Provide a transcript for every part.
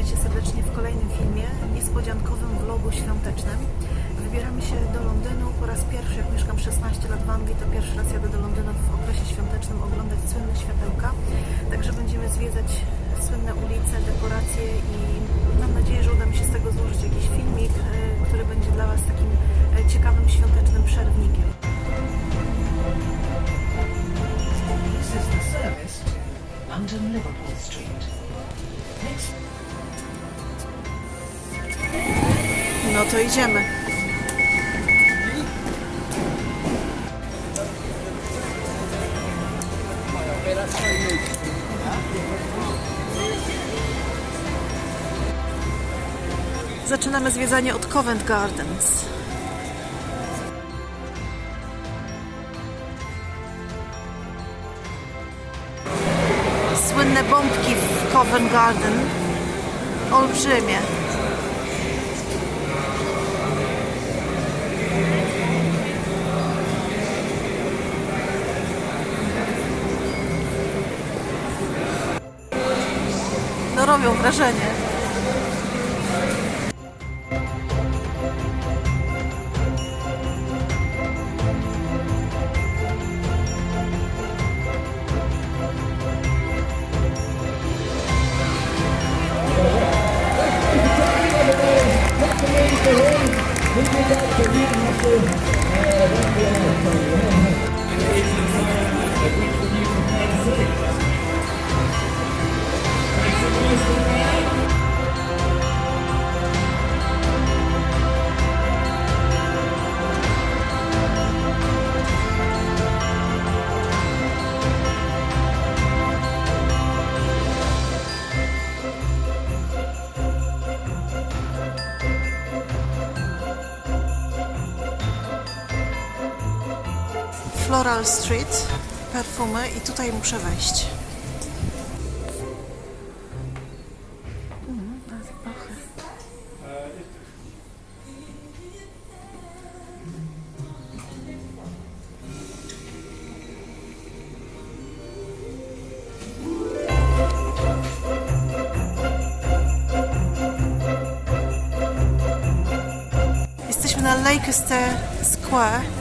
Witajcie serdecznie w kolejnym filmie, niespodziankowym vlogu świątecznym. Wybieramy się do Londynu po raz pierwszy, jak mieszkam 16 lat w Anglii, to pierwszy raz jadę do Londynu w okresie świątecznym oglądać słynne światełka. Także będziemy zwiedzać słynne ulice, dekoracje i mam nadzieję, że uda mi się z tego złożyć jakiś filmik, e, który będzie dla Was takim e, ciekawym świątecznym przerwnikiem. This is the service to London Liverpool Street. Next No to idziemy. Zaczynamy zwiedzanie od Covent Gardens. Słynne bombki w Covent Garden. Olbrzymie. No robią wrażenie. Thank you. Floral Street, perfumy i tutaj muszę wejść. Zapachy. Jesteśmy na Leicester Square.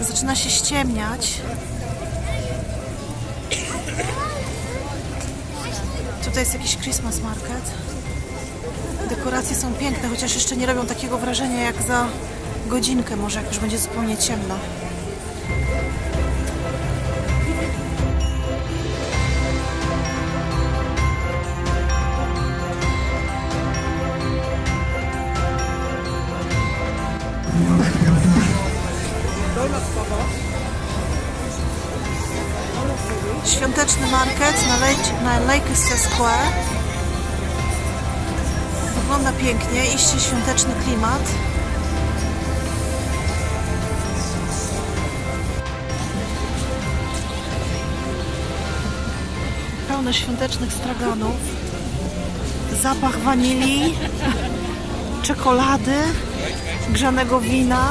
Zaczyna się ściemniać. Tutaj jest jakiś Christmas market. Dekoracje są piękne, chociaż jeszcze nie robią takiego wrażenia jak za godzinkę, może jak już będzie zupełnie ciemno. Na Leicester Square. Wygląda pięknie, iście świąteczny klimat. Pełno świątecznych straganów. Zapach wanilii, czekolady, grzanego wina.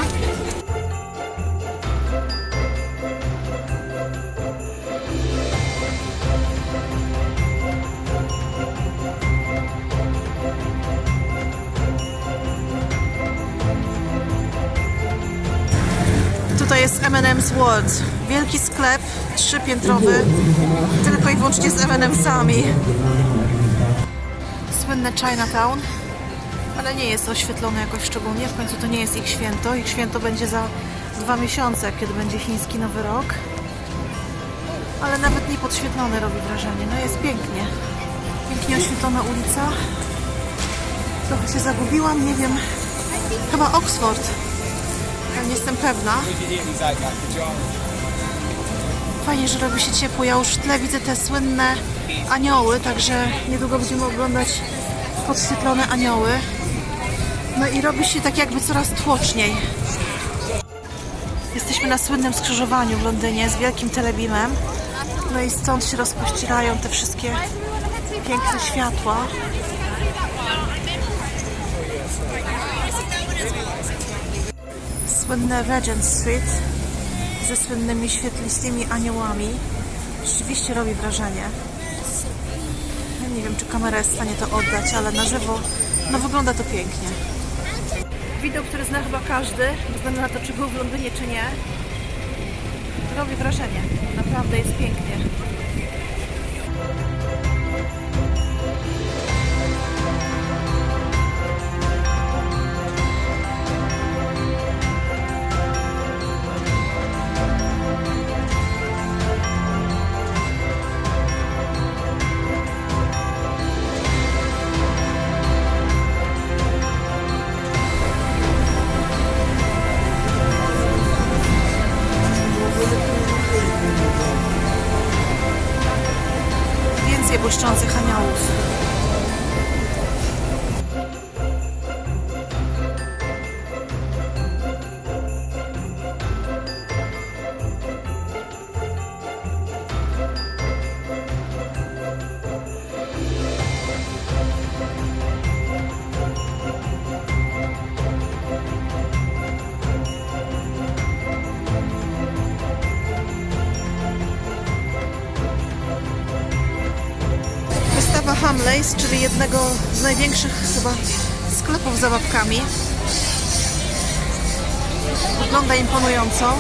Jest M&M's World. Wielki sklep, trzypiętrowy, tylko i wyłącznie z M&M'sami. Słynne Chinatown, ale nie jest oświetlone jakoś szczególnie. W końcu to nie jest ich święto. Ich święto będzie za dwa miesiące, kiedy będzie chiński Nowy Rok. Ale nawet nie podświetlone robi wrażenie. No jest pięknie. Pięknie oświetlona ulica. Trochę się zagubiłam, nie wiem. Chyba Oxford. Nie jestem pewna. Fajnie, że robi się ciepło. Ja już w tle widzę te słynne anioły, także niedługo będziemy oglądać podświetlone anioły. No i robi się tak jakby coraz tłoczniej. Jesteśmy na słynnym skrzyżowaniu w Londynie z wielkim telebimem. No i stąd się rozpościerają te wszystkie piękne światła. Słynne Regent Street ze słynnymi świetlistymi aniołami. Rzeczywiście robi wrażenie. Nie wiem, czy kamera jest w stanie to oddać, ale na żywo no wygląda to pięknie. Widok, który zna chyba każdy, bez względu na to, czy był w Londynie, czy nie, robi wrażenie. Naprawdę jest pięknie. Hamleys, czyli jednego z największych chyba sklepów z zabawkami. Wygląda imponująco.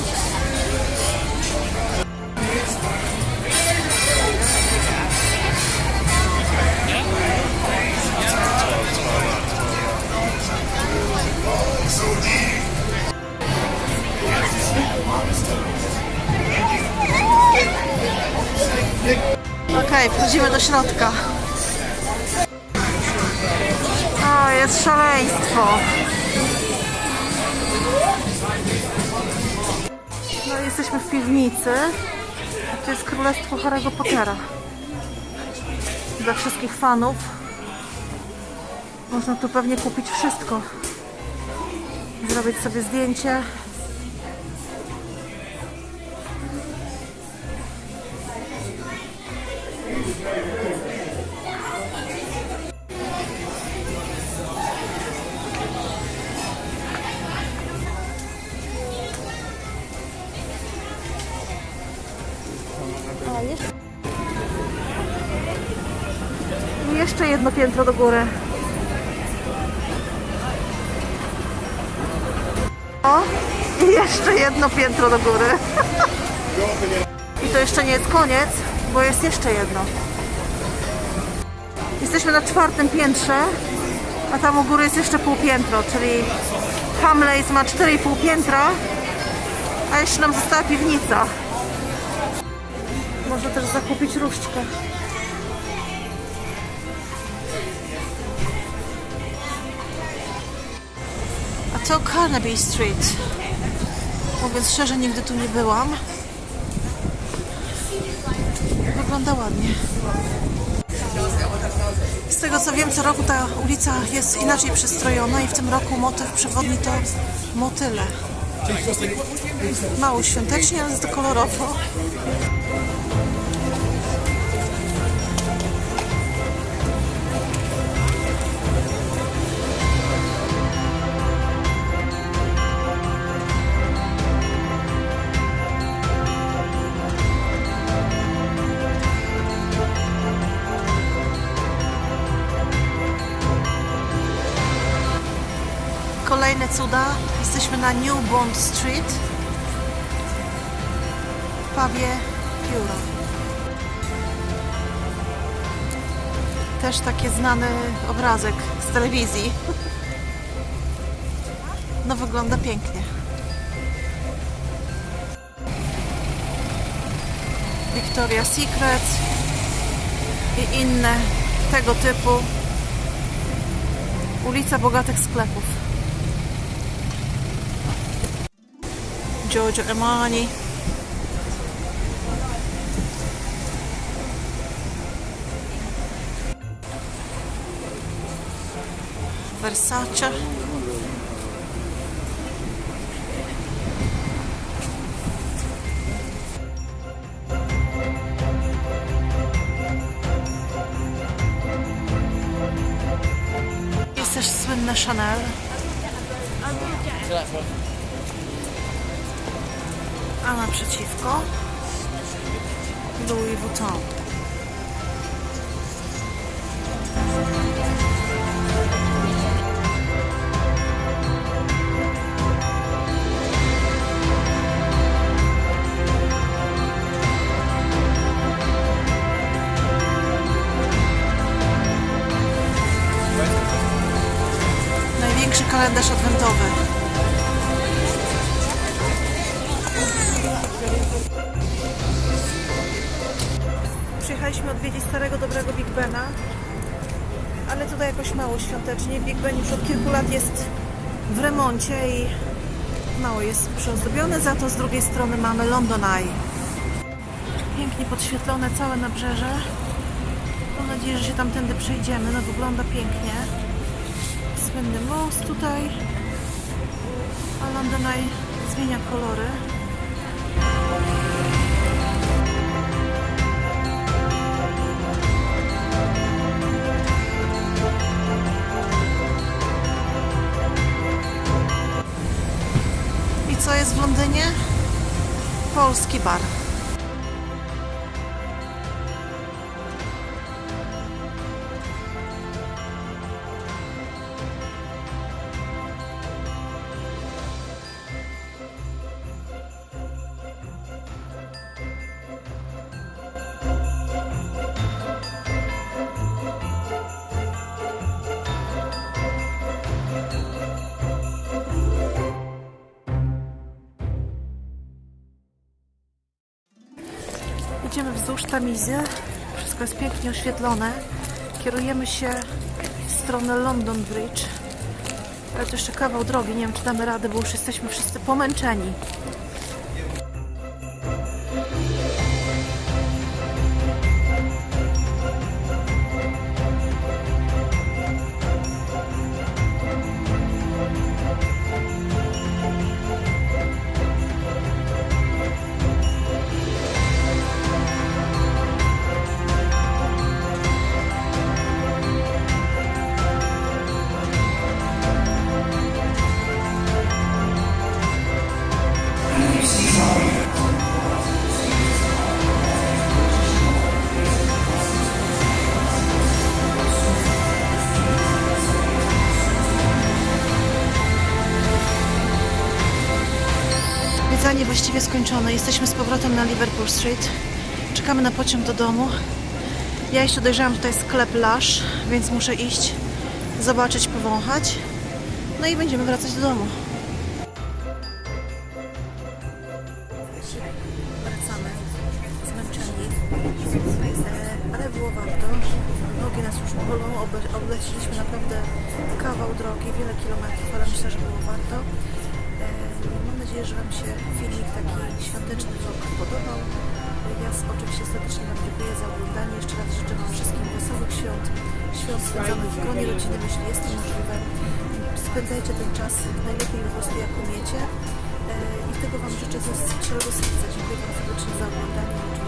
Okej, wchodzimy do środka. O, jest szaleństwo. No jesteśmy w piwnicy. To jest królestwo Harry'ego Pottera. Dla wszystkich fanów. Można tu pewnie kupić wszystko. Zrobić sobie zdjęcie. Jedno piętro do góry. O, i jeszcze jedno piętro do góry. I to jeszcze nie jest koniec, bo jest jeszcze jedno. Jesteśmy na czwartym piętrze, a tam u góry jest jeszcze pół piętro, czyli Hamleys ma 4,5 piętra, a jeszcze nam została piwnica. Można też zakupić różdżkę. To Carnaby Street. Mówiąc szczerze, nigdy tu nie byłam. Wygląda ładnie. Z tego co wiem, co roku ta ulica jest inaczej przystrojona i w tym roku motyw przewodni to motyle. Mało świątecznie, ale jest to kolorowo. Cuda. Jesteśmy na New Bond Street. W pubie Pióro. Też taki znany obrazek z telewizji. No wygląda pięknie. Victoria's Secret i inne tego typu ulica bogatych sklepów. Giorgio Armani. Versace. Jest też słynne Chanel a naprzeciwko Louis Vuitton. Największy kalendarz od świątecznie. Big Ben już od kilku lat jest w remoncie i mało jest przyozdobiony, za to z drugiej strony mamy London Eye. Pięknie podświetlone całe nabrzeże. Mam nadzieję, że się tamtędy przejdziemy. No wygląda pięknie. Słynny most tutaj. A London Eye zmienia kolory. Bar. Idziemy wzdłuż Tamizy. Wszystko jest pięknie oświetlone. Kierujemy się w stronę London Bridge. Ale to jeszcze kawał drogi. Nie wiem, czy damy radę, bo już jesteśmy wszyscy pomęczeni. Właściwie skończone. Jesteśmy z powrotem na Liverpool Street. Czekamy na pociąg do domu. Ja jeszcze dojrzałam tutaj sklep Lush, więc muszę iść, zobaczyć, powąchać. No i będziemy wracać do domu. Wracamy zmęczeni, ale było warto. Nogi nas już bolą, obleciliśmy naprawdę kawał drogi, wiele kilometrów, ale myślę, że było warto. E, Mam nadzieję, że Wam się filmik taki świąteczny podobał. Ja oczywiście serdecznie Wam dziękuję za oglądanie. Jeszcze raz życzę Wam wszystkim wesołych świąt, świąt spędzonych w gronie rodziny, jeśli jest to możliwe. Spędzajcie ten czas najlepiej po prostu jak umiecie. E, I tego Wam życzę z całego serca. Dziękuję Wam serdecznie za oglądanie.